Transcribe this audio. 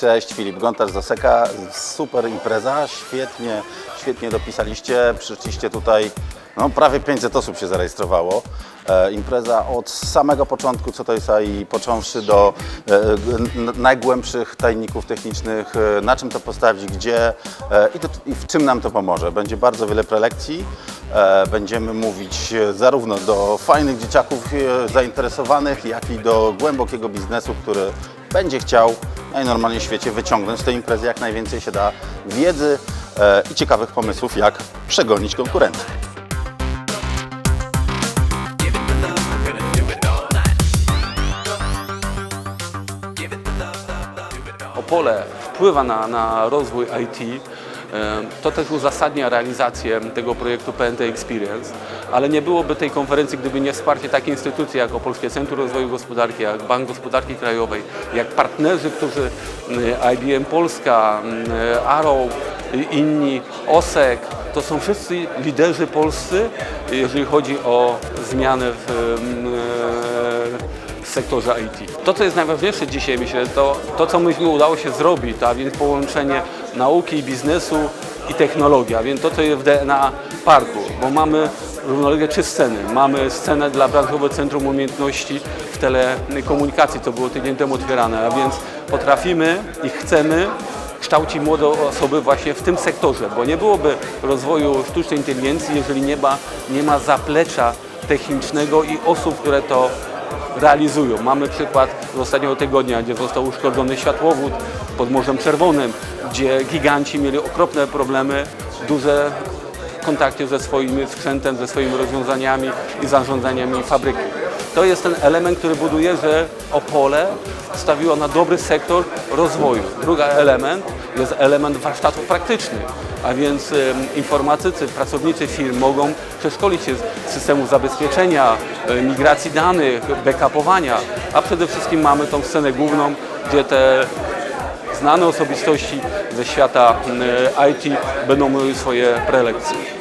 Cześć, Filip Gontarz z Oseka. Super impreza, świetnie, świetnie dopisaliście. Przyszliście tutaj, no prawie 500 osób się zarejestrowało. E, impreza od samego początku, co to jest AI, począwszy do e, najgłębszych tajników technicznych, e, na czym to postawić, gdzie e, i, to, i w czym nam to pomoże. Będzie bardzo wiele prelekcji. E, będziemy mówić e, zarówno do fajnych dzieciaków e, zainteresowanych, jak i do głębokiego biznesu, który będzie chciał najnormalniej w świecie wyciągnąć z tej imprezy jak najwięcej się da wiedzy e, i ciekawych pomysłów, jak przegonić konkurentów. Opole wpływa na, na rozwój IT. To też uzasadnia realizację tego projektu PNT Experience, ale nie byłoby tej konferencji, gdyby nie wsparcie takiej instytucji jak Opolskie Centrum Rozwoju Gospodarki, jak Bank Gospodarki Krajowej, jak partnerzy, którzy IBM Polska, Arrow, inni, OSEK, to są wszyscy liderzy polscy, jeżeli chodzi o zmiany w e, w sektorze IT. To, co jest najważniejsze dzisiaj, myślę, to, to co myśmy udało się zrobić, a więc połączenie nauki, biznesu i technologii, a więc to, co jest w DNA Parku, bo mamy równolegle trzy sceny. Mamy scenę dla branżowego Centrum Umiejętności w telekomunikacji, co było tydzień temu otwierane, a więc potrafimy i chcemy kształci młode osoby właśnie w tym sektorze, bo nie byłoby rozwoju sztucznej inteligencji, jeżeli nie ma, nie ma zaplecza technicznego i osób, które to realizują. Mamy przykład z ostatniego tygodnia, gdzie został uszkodzony światłowód pod Morzem Czerwonym, gdzie giganci mieli okropne problemy, duże w kontakcie ze swoim sprzętem, ze swoimi rozwiązaniami i zarządzaniami fabryki. To jest ten element, który buduje, że Opole stawiło na dobry sektor rozwoju. Drugi element jest element warsztatów praktycznych, a więc informatycy, pracownicy firm mogą przeszkolić się z systemu zabezpieczenia, e, migracji danych, backupowania, a przede wszystkim mamy tą scenę główną, gdzie te znane osobistości ze świata IT będą miały swoje prelekcje.